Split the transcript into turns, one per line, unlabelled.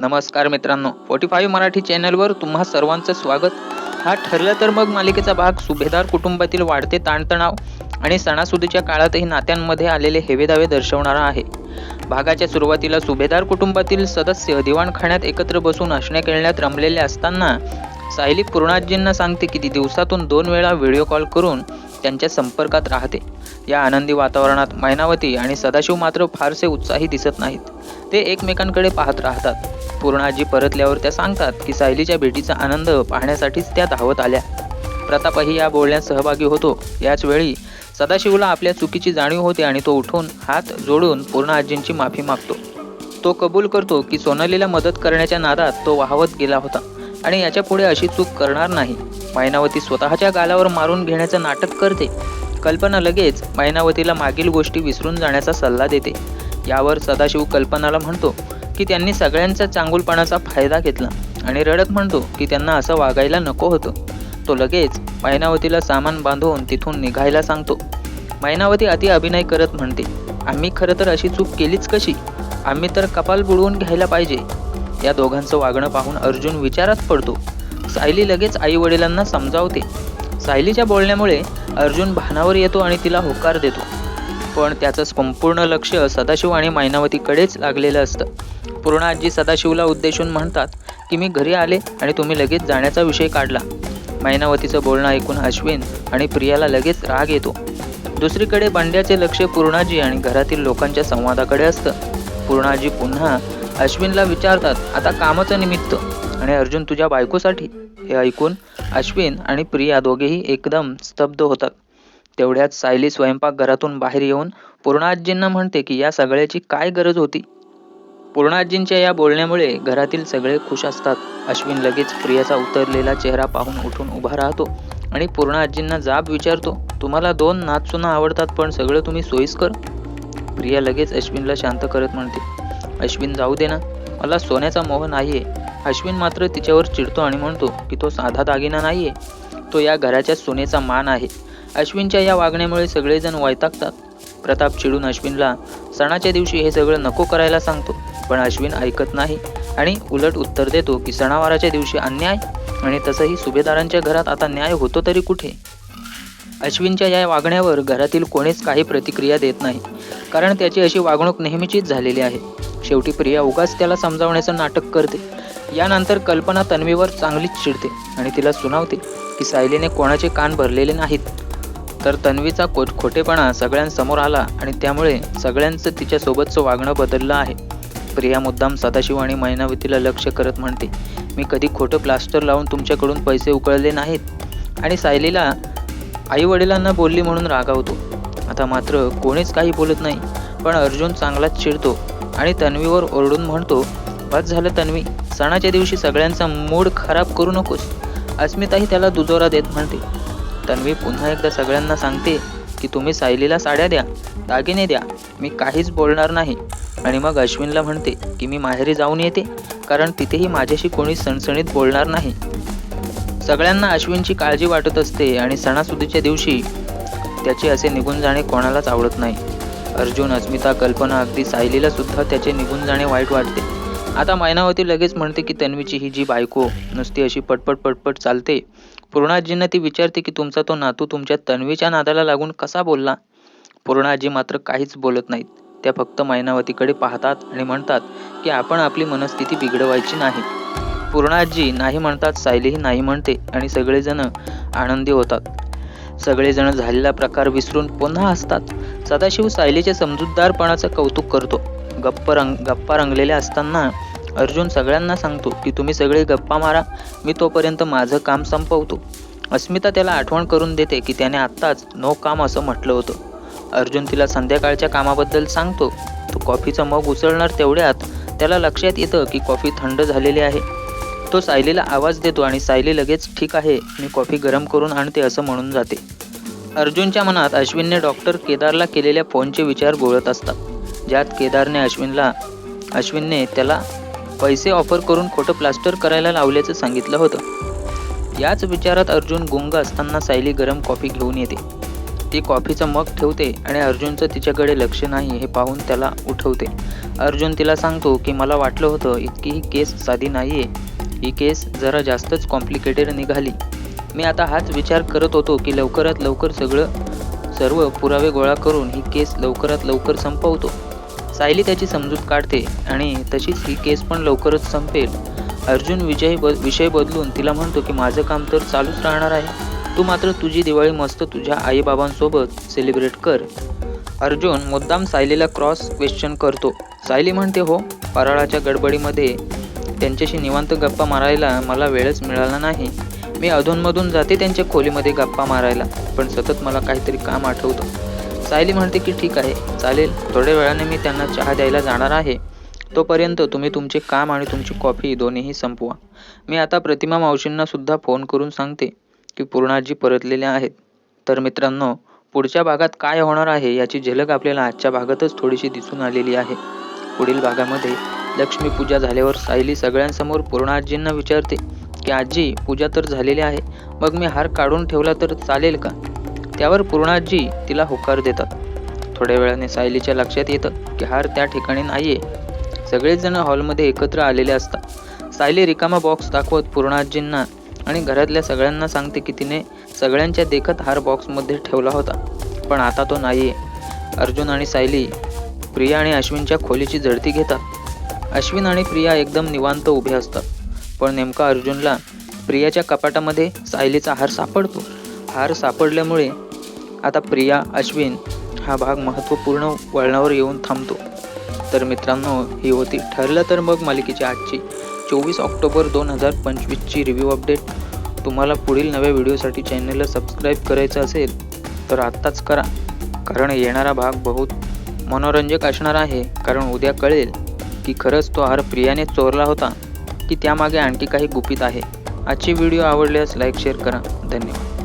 नमस्कार मित्रांनो forty five Marathi चॅनलवर तुम्हा सर्वांचं स्वागत. हा ठरलं तर मग मालिकेचा भाग सुभेदार कुटुंबातील वाढते ताणतणाव आणि सणासुदीच्या काळातही नात्यांमध्ये आलेले हेवेदावे दर्शवणारा आहे. भागाच्या सुरुवातीला सुभेदार कुटुंबातील सदस्य दिवाणखाण्यात एकत्र बसून हसण्या खेळण्यात रमलेले असताना सायली पूर्णाजींना सांगते की ती दिवसातून दोन वेळा व्हिडिओ कॉल करून त्यांच्या संपर्कात राहते. या आनंदी वातावरणात मैनावती आणि सदाशिव मात्र फारसे उत्साही दिसत नाहीत. ते एकमेकांकडे पाहत राहतात. पूर्णाजी परतल्यावर त्या सांगतात की सायलीच्या भेटीचा आनंद पाहण्यासाठीच त्या धावत आल्या. प्रतापही या बोलण्यात सहभागी होतो. याच वेळी सदाशिवला आपल्या चुकीची जाणीव होते आणि तो उठून हात जोडून पूर्ण आजींची माफी मागतो. तो कबूल करतो की सोनालीला मदत करण्याच्या नादात तो वाहवत गेला होता. आणि याच्यापुढे अशी चूक करणार नाही. मैनावती स्वतःच्या गालावर मारून घेण्याचं नाटक करते. कल्पना लगेच मैनावतीला मागील गोष्टी विसरून जाण्याचा सल्ला देते. यावर सदाशिव कल्पनाला म्हणतो की त्यांनी सगळ्यांचा चांगुलपणाचा फायदा घेतला आणि रडत म्हणतो की त्यांना असं वागायला नको होतं. तो लगेच मैनावतीला सामान बांधून तिथून निघायला सांगतो. मैनावती अति अभिनय करत म्हणते आम्ही खरं तर अशी चूक केलीच कशी? आम्ही तर कपाल बुडवून घ्यायला पाहिजे. या दोघांचं वागणं पाहून अर्जुन विचारात पडतो. सायली लगेच आई वडिलांना समजावते. सायलीच्या बोलण्यामुळे अर्जुन भानावर येतो आणि तिला होकार देतो. पण त्याचं संपूर्ण लक्ष सदाशिव आणि मैनावतीकडेच लागलेलं असतं. पूर्ण आजी सदाशिवला उद्देशून म्हणतात की मी घरी आले आणि तुम्ही लगेच जाण्याचा विषय काढला. मैनावतीचं बोलणं ऐकून अश्विन आणि प्रियाला लगेच राग येतो. दुसरीकडे बंड्याचे लक्ष पूर्णाजी आणि घरातील लोकांच्या संवादाकडे असतं. पूर्णाजी पुन्हा अश्विनला विचारतात आता कामाचं निमित्त. आणि अर्जुन तुझ्या बायकोसाठी? हे ऐकून अश्विन आणि प्रिया दोघेही एकदम स्तब्ध होतात. तेवढ्यात सायली स्वयंपाकघरातून बाहेर येऊन पूर्णाजींना म्हणते की या सगळ्याची काय गरज होती? पूर्णाजींच्या या बोलण्यामुळे घरातील सगळे खुश असतात. अश्विन लगेच प्रियाचा उतरलेला चेहरा पाहून उठून उभा राहतो आणि पूर्णाजींना जाब विचारतो तुम्हाला दोन नाचसुना आवडतात पण सगळं तुम्ही सोयीस्कर? प्रिया लगेच अश्विनला शांत करत म्हणते अश्विन जाऊ दे ना. मला सोन्याचा मोह नाहीये. अश्विन मात्र तिच्यावर चिडतो आणि म्हणतो की तो साधा दागिना नाहीये. तो या घराच्या सोन्याचा मान आहे. अश्विनच्या या वागण्यामुळे सगळेजण वैतागतात. प्रताप चिडून अश्विनला सणाच्या दिवशी हे सगळं नको करायला सांगतो पण अश्विन ऐकत नाही. आणि उलट उत्तर देतो की सणावाराच्या दिवशी अन्याय? आणि तसंही सुभेदारांच्या घरात आता न्याय होतो तरी कुठे? अश्विनच्या या वागण्यावर घरातील कोणीच काही प्रतिक्रिया देत नाही. कारण त्याची अशी वागणूक नेहमीचीच झालेली आहे. शेवटी प्रिया उगाच त्याला समजावण्याचं नाटक करते. यानंतर कल्पना तन्वीवर चांगलीच चिडते आणि तिला सुनावते की सायलीने कोणाचे कान भरलेले नाहीत. तर तन्वीचा खो खोटेपणा सगळ्यांसमोर आला आणि त्यामुळे सगळ्यांचं तिच्यासोबतचं वागणं बदललं आहे. प्रिया मुद्दाम सदाशिव आणि मैनावतीला लक्ष करत म्हणते मी कधी खोटं प्लास्टर लावून तुमच्याकडून पैसे उकळले नाहीत. आणि सायलीला आई वडिलांना बोलली म्हणून रागावतो. आता मात्र कोणीच काही बोलत नाही पण अर्जुन चांगलाच चिडतो. आणि तन्वीवर ओरडून म्हणतो बस झालं तन्वी सणाच्या दिवशी सगळ्यांचा मूड खराब करू नकोस. अस्मिताही त्याला दुजोरा देत म्हणते. तन्वी पुन्हा एकदा सगळ्यांना सांगते की तुम्ही सायलीला साड्या द्या दागिने द्या मी काहीच बोलणार नाही. आणि मग अश्विनला म्हणते की मी माहेरी जाऊन येते कारण तिथेही माझ्याशी कोणी सणसणीत बोलणार नाही. सगळ्यांना अश्विनची काळजी वाटत असते आणि सणासुदीच्या दिवशी त्याचे असे निघून जाणे कोणालाच आवडत नाही. अर्जुन अस्मिता कल्पना अगदी सायलीला सुद्धा त्याचे निघून जाणे वाईट वाटते. आता मैनावती लगेच म्हणते की तन्वीची ही जी बायको नुसती अशी पटपट पटपट चालते. पूर्णाजींना ती विचारते की तुमचा तो नातू तुमच्या तन्वीच्या नादाला लागून कसा बोलला? पूर्णाजी मात्र काहीच बोलत नाहीत. त्या फक्त मैनावतीकडे पाहतात आणि म्हणतात की आपण आपली मनस्थिती बिघडवायची नाही. पूर्णाजी नाही म्हणतात सायलीही नाही म्हणते आणि सगळेजण आनंदी होतात. सगळेजण झालेला प्रकार विसरून पुन्हा हसतात. सदाशिव सायलीच्या समजूतदारपणाचं कौतुक करतो. गप्प रंग गप्पा रंगलेल्या असताना अर्जुन सगळ्यांना सांगतो की तुम्ही सगळे गप्पा मारा. मी तोपर्यंत माझं काम संपवतो. अस्मिता त्याला आठवण करून देते की त्याने आत्ताच नो काम असं म्हटलं होतं. अर्जुन तिला संध्याकाळच्या कामाबद्दल सांगतो तो कॉफीचं मग उचलणार तेवढ्यात त्याला लक्षात येतं की कॉफी थंड झालेली आहे. तो सायलीला आवाज देतो आणि सायली लगेच ठीक आहे मी कॉफी गरम करून आणते असं म्हणून जाते. अर्जुनच्या मनात अश्विनने डॉक्टर केदारला केलेल्या फोनचे विचार गोळत असतात ज्यात केदारने अश्विनला अश्विनने त्याला पैसे ऑफर करून खोटं प्लास्टर करायला लावल्याचं सांगितलं होतं. याच विचारात अर्जुन गुंग असताना सायली गरम कॉफी घेऊन येते. ती कॉफीचं मग ठेवते आणि अर्जुनचं तिच्याकडे लक्ष नाही हे पाहून त्याला उठवते. अर्जुन तिला सांगतो की मला वाटलं होतं इतकी ही केस साधी नाही आहे ही केस जरा जास्तच कॉम्प्लिकेटेड निघाली. मी आता हाच विचार करत होतो की लवकरात लवकर सगळं सर्व पुरावे गोळा करून ही केस लवकरात लवकर संपवतो. सायली त्याची समजूत काढते आणि तशीच ही केस पण लवकरच संपेल. अर्जुन विजय ब विषय बदलून तिला म्हणतो की माझं काम तर चालूच राहणार आहे. तू मात्र तुझी दिवाळी मस्त तुझ्या आईबाबांसोबत सेलिब्रेट कर. अर्जुन मुद्दाम सायलीला क्रॉस क्वेश्चन करतो. सायली म्हणते हो फराळाच्या गडबडीमध्ये त्यांच्याशी निवांत गप्पा मारायला मला वेळच मिळाला नाही. मी अधूनमधून जाते त्यांच्या खोलीमध्ये गप्पा मारायला पण सतत मला काहीतरी काम आठवतं. सायली म्हणते की ठीक आहे चालेल थोड्या वेळाने मी त्यांना चहा द्यायला जाणार आहे. तोपर्यंत तुम्ही तुमचे काम आणि तुमची कॉफी दोन्हीही संपवा. मी आता प्रतिमा मावशींना सुद्धा फोन करून सांगते की पूर्णाजी परतलेल्या आहेत. तर मित्रांनो पुढच्या भागात काय होणार आहे याची झलक आपल्याला आजच्या भागातच थोडीशी दिसून आलेली आहे. पुढील भागामध्ये लक्ष्मी पूजा झाल्यावर सायली सगळ्यांसमोर पूर्णाजींना विचारते की आजी पूजा तर झालेली आहे मग मी हार काढून ठेवला तर चालेल का? त्यावर पूर्णाजी तिला होकार देतात. थोड्या वेळाने सायलीच्या लक्षात येतं की हार त्या ठिकाणी नाहीये. आहे जण हॉलमध्ये एकत्र आलेले असतात. सायली रिकामा बॉक्स दाखवत पूर्णाजींना आणि घरातल्या सगळ्यांना सांगते की तिने सगळ्यांच्या देखत हार बॉक्समध्ये ठेवला होता पण आता तो नाहीये. अर्जुन आणि सायली प्रिया आणि अश्विनच्या खोलीची झडती घेतात. अश्विन आणि प्रिया एकदम निवांत उभे असतात. पण नेमका अर्जुनला प्रियाच्या कपाटामध्ये सायलीचा हार सापडतो. हार सापडल्यामुळे आता प्रिया अश्विन हा भाग महत्त्वपूर्ण वळणावर येऊन थांबतो. तर मित्रांनो ही होती ठरलं तर मग मालिकेची आजची चोवीस ऑक्टोबर दोन हजार पंचवीसची रिव्ह्यू अपडेट तुम्हाला पुढील नव्या व्हिडिओसाठी चॅनलला सबस्क्राईब करायचं असेल तर आत्ताच करा. कारण येणारा भाग बहुत मनोरंजक असणार आहे. कारण उद्या कळेल की खरंच तो हार प्रियाने चोरला होता. की त्यामागे आणखी काही गुपित आहे. आजची व्हिडिओ आवडल्यास लाईक शेअर करा. धन्यवाद.